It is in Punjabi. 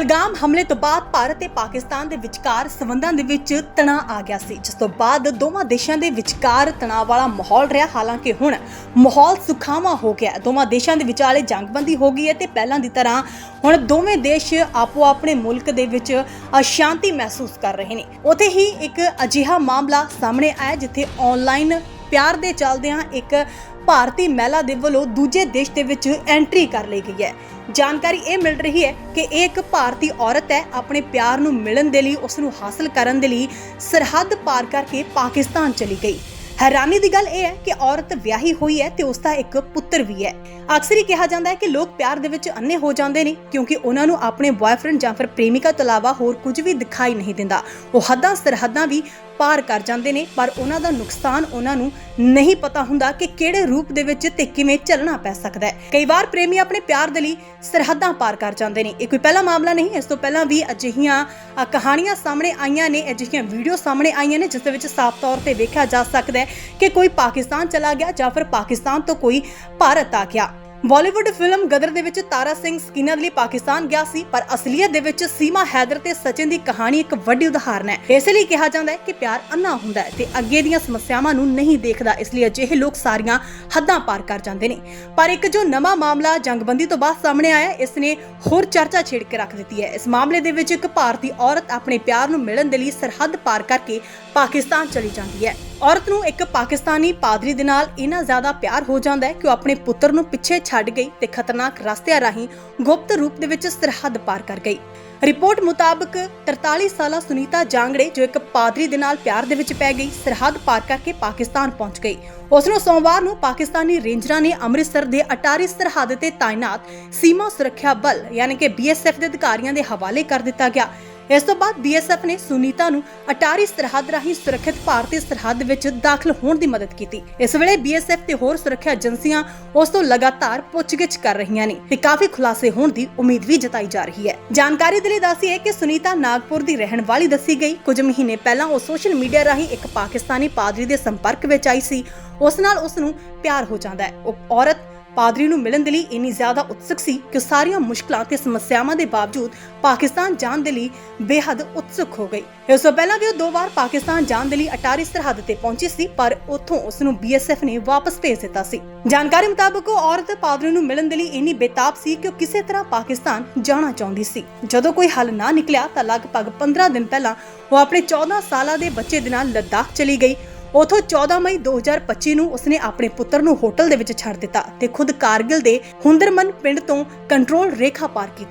ਪਹਿਲਗਾਮ ਹਮਲੇ ਤੋਂ ਬਾਅਦ ਭਾਰਤ ਤੇ ਪਾਕਿਸਤਾਨ ਦੇ ਵਿਚਕਾਰ ਸਬੰਧਾਂ ਦੇ ਵਿੱਚ ਤਣਾਅ ਆ ਗਿਆ ਸੀ, ਜਿਸ ਤੋਂ ਬਾਅਦ ਦੋਵਾਂ ਦੇਸ਼ਾਂ ਦੇ ਵਿਚਕਾਰ ਤਣਾਅ ਵਾਲਾ ਮਾਹੌਲ ਰਿਹਾ। ਹਾਲਾਂਕਿ ਹੁਣ ਮਾਹੌਲ ਸੁਖਾਵਾਂ ਹੋ ਗਿਆ ਦੋਵਾਂ ਦੇਸ਼ਾਂ ਦੇ ਵਿਚਾਲੇ ਜੰਗਬੰਦੀ ਹੋ ਗਈ ਹੈ ਤੇ ਪਹਿਲਾਂ ਦੀ ਤਰ੍ਹਾਂ ਹੁਣ ਦੋਵੇਂ ਦੇਸ਼ ਆਪੋ ਆਪਣੇ ਮੁਲਕ ਦੇ ਵਿੱਚ ਅਸ਼ਾਂਤੀ ਮਹਿਸੂਸ ਕਰ ਰਹੇ ਨੇ। ਉਥੇ ਹੀ ਇੱਕ ਅਜਿਹਾ ਮਾਮਲਾ ਸਾਹਮਣੇ ਆਇਆ, ਜਿੱਥੇ ਆਨਲਾਈਨ ਪਿਆਰ ਦੇ ਚੱਲਦਿਆਂ ਇੱਕ ਭਾਰਤੀ ਮਹਿਲਾ ਦੇ ਵੱਲੋਂ ਦੂਜੇ ਦੇਸ਼ ਦੇ ਵਿੱਚ ਐਂਟਰੀ ਕਰ ਲਈ ਗਈ ਹੈ। ਜਾਣਕਾਰੀ ਇਹ ਮਿਲ ਰਹੀ ਹੈ ਕਿ ਇਹ ਇੱਕ ਭਾਰਤੀ ਔਰਤ ਹੈ, ਆਪਣੇ ਪਿਆਰ ਨੂੰ ਮਿਲਣ ਦੇ ਲਈ ਉਸ ਨੂੰ ਹਾਸਲ ਕਰਨ ਦੇ ਲਈ ਸਰਹੱਦ ਪਾਰ ਕਰਕੇ ਪਾਕਿਸਤਾਨ ਚਲੀ ਗਈ। ਹੈਰਾਨੀ ਦੀ ਗੱਲ ਇਹ ਹੈ ਕਿ ਔਰਤ ਵਿਆਹੀ ਹੋਈ ਹੈ ਤੇ ਉਸ ਦਾ ਇੱਕ ਪੁੱਤਰ ਵੀ ਹੈ। ਅਕਸਰ ਹੀ ਕਿਹਾ ਜਾਂਦਾ ਹੈ ਕਿ ਲੋਕ ਪਿਆਰ ਦੇ ਵਿੱਚ ਅੰਨੇ ਹੋ ਜਾਂਦੇ ਨੇ ਕਿਉਂਕਿ ਉਹਨਾਂ ਨੂੰ ਆਪਣੇ ਬॉयਫ੍ਰੈਂਡ ਜਾਂ ਫਿਰ ਪ੍ਰੇਮਿਕਾ ਤੋਂ ਇਲਾਵਾ ਹੋਰ ਕੁਝ ਵੀ ਦਿਖਾਈ ਨਹੀਂ ਦਿੰਦਾ। ਉਹ ਹੱਦਾਂ ਸਰਹੱਦਾਂ ਵੀ ਪਾਰ ਕਰ ਜਾਂਦੇ ਨੇ, ਪਰ ਉਹਨਾਂ ਦਾ ਨੁਕਸਾਨ ਉਹਨਾਂ ਨੂੰ ਨਹੀਂ ਪਤਾ ਹੁੰਦਾ ਕਿ ਕਿਹੜੇ ਰੂਪ ਦੇ ਵਿੱਚ ਤੇ ਕਿਵੇਂ ਚੱਲਣਾ ਪੈ ਸਕਦਾ ਹੈ। ਕਈ ਵਾਰ ਪ੍ਰੇਮੀ ਆਪਣੇ ਪਿਆਰ ਦੇ ਲਈ ਸਰਹੱਦਾਂ ਪਾਰ ਕਰ ਜਾਂਦੇ ਨੇ। ਇਹ ਕੋਈ ਪਹਿਲਾ ਮਾਮਲਾ ਨਹੀਂ, ਇਸ ਤੋਂ ਪਹਿਲਾਂ ਵੀ ਅਜਿਹੀਆਂ ਕਹਾਣੀਆਂ ਸਾਹਮਣੇ ਆਈਆਂ ਨੇ, ਅਜਿਹੀਆਂ ਵੀਡੀਓ ਸਾਹਮਣੇ ਆਈਆਂ ਨੇ, ਜਿਸ ਦੇ ਵਿੱਚ ਸਾਫ਼ ਤੌਰ ਤੇ ਵੇਖਿਆ ਜਾ ਸਕਦਾ ਹੈ ਕਿ ਕੋਈ ਪਾਕਿਸਤਾਨ ਚਲਾ ਗਿਆ ਜਾਂ ਫਿਰ ਪਾਕਿਸਤਾਨ ਤੋਂ ਕੋਈ ਭਾਰਤ ਆ ਗਿਆ। ਬਾਲੀਵੁੱਡ ਫਿਲਮ ਗਦਰ ਦੇ ਵਿੱਚ ਤਾਰਾ ਸਿੰਘ ਸਕੀਨਾ ਦੇ ਲਈ ਪਾਕਿਸਤਾਨ ਗਿਆ ਸੀ ਪਰ ਅਸਲੀਅਤ ਦੇ ਵਿੱਚ ਸੀਮਾ ਹੈਦਰ ਤੇ ਸਚਿਨ ਦੀ ਕਹਾਣੀ ਇੱਕ ਵੱਡੀ ਉਦਾਹਰਨ ਹੈ। ਇਸ ਲਈ ਕਿਹਾ ਜਾਂਦਾ ਹੈ ਕਿ ਪਿਆਰ ਅੰਨਾ ਹੁੰਦਾ ਹੈ ਤੇ ਅੱਗੇ ਦੀਆਂ ਸਮੱਸਿਆਵਾਂ ਨੂੰ ਨਹੀਂ ਦੇਖਦਾ ਇਸ ਲਈ ਅਜਿਹੇ ਲੋਕ ਸਾਰੀਆਂ ਹੱਦਾਂ ਪਾਰ ਕਰ ਜਾਂਦੇ ਨੇ। ਪਰ ਇੱਕ ਜੋ ਨਵਾਂ ਮਾਮਲਾ ਜੰਗਬੰਦੀ ਤੋਂ ਬਾਅਦ ਸਾਹਮਣੇ ਆਇਆ ਹੈ, ਇਸ ਨੇ ਹੋਰ ਚਰਚਾ ਛੇੜ ਕੇ ਰੱਖ ਦਿੱਤੀ ਹੈ। ਇਸ ਮਾਮਲੇ ਦੇ ਵਿੱਚ ਇੱਕ ਭਾਰਤੀ ਔਰਤ ਆਪਣੇ ਪਿਆਰ ਨੂੰ ਮਿਲਣ ਦੇ ਲਈ ਸਰਹੱਦ ਪਾਰ ਕਰਕੇ ਪਾਕਿਸਤਾਨ ਚਲੀ ਜਾਂਦੀ ਹੈ। ਔਰਤ ਨੂੰ ਇੱਕ ਪਾਕਿਸਤਾਨੀ ਪਾਦਰੀ ਦੇ ਨਾਲ ਇੰਨਾ ਜ਼ਿਆਦਾ ਪਿਆਰ ਹੋ ਜਾਂਦਾ ਹੈ ਕਿ ਉਹ ਆਪਣੇ ਪੁੱਤਰ ਨੂੰ ਪਿੱਛੇ ਛੱਡ ਗਈ ਤੇ ਖਤਰਨਾਕ ਰਸਤਿਆਂ ਰਾਹੀਂ ਗੁਪਤ ਰੂਪ ਦੇ ਵਿੱਚ ਸਰਹੱਦ ਪਾਰ ਕਰ ਗਈ। ਰਿਪੋਰਟ ਮੁਤਾਬਕ 43 ਸਾਲਾ ਸੁਨੀਤਾ ਜਾਂਗੜੇ, ਜੋ ਇੱਕ ਪਾਦਰੀ ਦੇ ਨਾਲ ਪਿਆਰ ਦੇ ਵਿੱਚ ਪੈ ਗਈ, ਸਰਹੱਦ ਪਾਰ ਕਰਕੇ ਪਾਕਿਸਤਾਨ ਪਹੁੰਚ ਗਈ। ਉਸ ਨੂੰ ਸੋਮਵਾਰ ਨੂੰ ਪਾਕਿਸਤਾਨੀ ਰੇਂਜਰਾਂ ਨੇ ਅੰਮ੍ਰਿਤਸਰ ਦੇ ਅਟਾਰੀ ਸਰਹੱਦ ਤੇ ਤਾਇਨਾਤ ਸੀਮਾ ਸੁਰੱਖਿਆ ਬਲ, ਯਾਨੀ ਕਿ ਬੀਐਸਐਫ ਦੇ ਅਧਿਕਾਰੀਆਂ ਦੇ ਹਵਾਲੇ ਕਰ ਦਿੱਤਾ ਗਿਆ। ਇਸ ਤੋਂ ਬਾਅਦ ਬੀਐਸਐਫ ਨੇ ਸੁਨੀਤਾ ਨੂੰ ਅਟਾਰੀ ਸਰਹੱਦ ਰਾਹੀਂ ਸੁਰੱਖਿਅਤ ਭਾਰਤੀ ਸਰਹੱਦ ਵਿੱਚ ਦਾਖਲ ਹੋਣ ਦੀ ਮਦਦ ਕੀਤੀ। ਇਸ ਵੇਲੇ ਬੀਐਸਐਫ ਤੇ ਹੋਰ ਸੁਰੱਖਿਆ ਏਜੰਸੀਆਂ ਉਸ ਤੋਂ ਲਗਾਤਾਰ ਪੁੱਛਗਿੱਛ ਕਰ ਰਹੀਆਂ ਨੇ ਤੇ ਕਾਫੀ ਖੁਲਾਸੇ ਹੋਣ ਦੀ ਉਮੀਦ ਵੀ ਜਤਾਈ ਜਾ ਰਹੀ ਹੈ। ਜਾਣਕਾਰੀ ਦੇ ਲਈ ਦੱਸੀਏ ਕਿ ਸੁਨੀਤਾ ਨਾਗਪੁਰ ਦੀ ਰਹਿਣ ਵਾਲੀ ਦੱਸੀ ਗਈ। ਕੁਝ ਮਹੀਨੇ ਪਹਿਲਾਂ ਉਹ ਸੋਸ਼ਲ ਮੀਡੀਆ ਰਾਹੀਂ ਇੱਕ ਪਾਕਿਸਤਾਨੀ ਪਾਦਰੀ ਦੇ ਸੰਪਰਕ ਵਿੱਚ ਆਈ ਸੀ। ਉਸ ਨਾਲ ਉਸ ਨੂੰ ਪਿਆਰ ਹੋ ਜਾਂਦਾ ਹੈ। ਉਹ ਔਰਤ ਪਾਦਰੀ ਨੂੰ ਮਿਲਣ ਦੇ ਲਈ ਇੰਨੀ ਜ਼ਿਆਦਾ ਉਤਸੁਕ ਸੀ ਕਿ ਉਹ ਸਾਰੀਆਂ ਮੁਸ਼ਕਲਾਂ ਤੇ ਸਮੱਸਿਆਵਾਂ ਦੇ ਬਾਵਜੂਦ ਪਾਕਿਸਤਾਨ ਜਾਣ ਦੇ ਲਈ ਬੇਹੱਦ ਉਤਸੁਕ ਹੋ ਗਈ। ਇਸ ਤੋਂ ਪਹਿਲਾਂ ਵੀ ਉਹ ਦੋ ਵਾਰ ਪਾਕਿਸਤਾਨ ਜਾਣ ਦੇ ਲਈ ਅਟਾਰੀ ਸਰਹੱਦ ਤੇ ਪਹੁੰਚੀ ਸੀ, ਪਰ ਉੱਥੋਂ ਉਸ ਨੂੰ ਬੀਐਸਐਫ ਨੇ ਵਾਪਸ ਭੇਜ ਦਿੱਤਾ ਸੀ। ਜਾਣਕਾਰੀ ਮੁਤਾਬਕ ਉਹ ਔਰਤ ਪਾਦਰੀ ਨੂੰ ਮਿਲਣ ਦੇ ਲਈ ਇੰਨੀ ਬੇਤਾਬ ਸੀ ਕਿ ਉਹ ਕਿਸੇ ਤਰ੍ਹਾਂ ਪਾਕਿਸਤਾਨ ਜਾਣਾ ਚਾਹੁੰਦੀ ਸੀ। ਜਦੋਂ ਕੋਈ ਹੱਲ ਨਾ ਨਿਕਲਿਆ ਤਾਂ ਲਗਭਗ 15 ਦਿਨ ਪਹਿਲਾਂ ਉਹ ਆਪਣੇ 14 ਸਾਲਾਂ ਦੇ ਬੱਚੇ ਦੇ ਨਾਲ ਲੱਦਾਖ ਚਲੀ ਗਈ। ਉਥੋਂ 14 ਮਈ 2025 ਨੂੰ ਉਸਨੇ ਆਪਣੇ ਪੁੱਤਰ ਨੂੰ ਹੋਟਲ ਦੇ ਵਿੱਚ ਛੱਡ ਦਿੱਤਾ ਤੇ ਖੁਦ ਕਾਰਗਿਲ ਦੇ ਹੁੰਦਰਮਨ ਪਿੰਡ ਤੋਂ ਕੰਟਰੋਲ ਰੇਖਾ ਪਾਰ ਕੀਤੀ।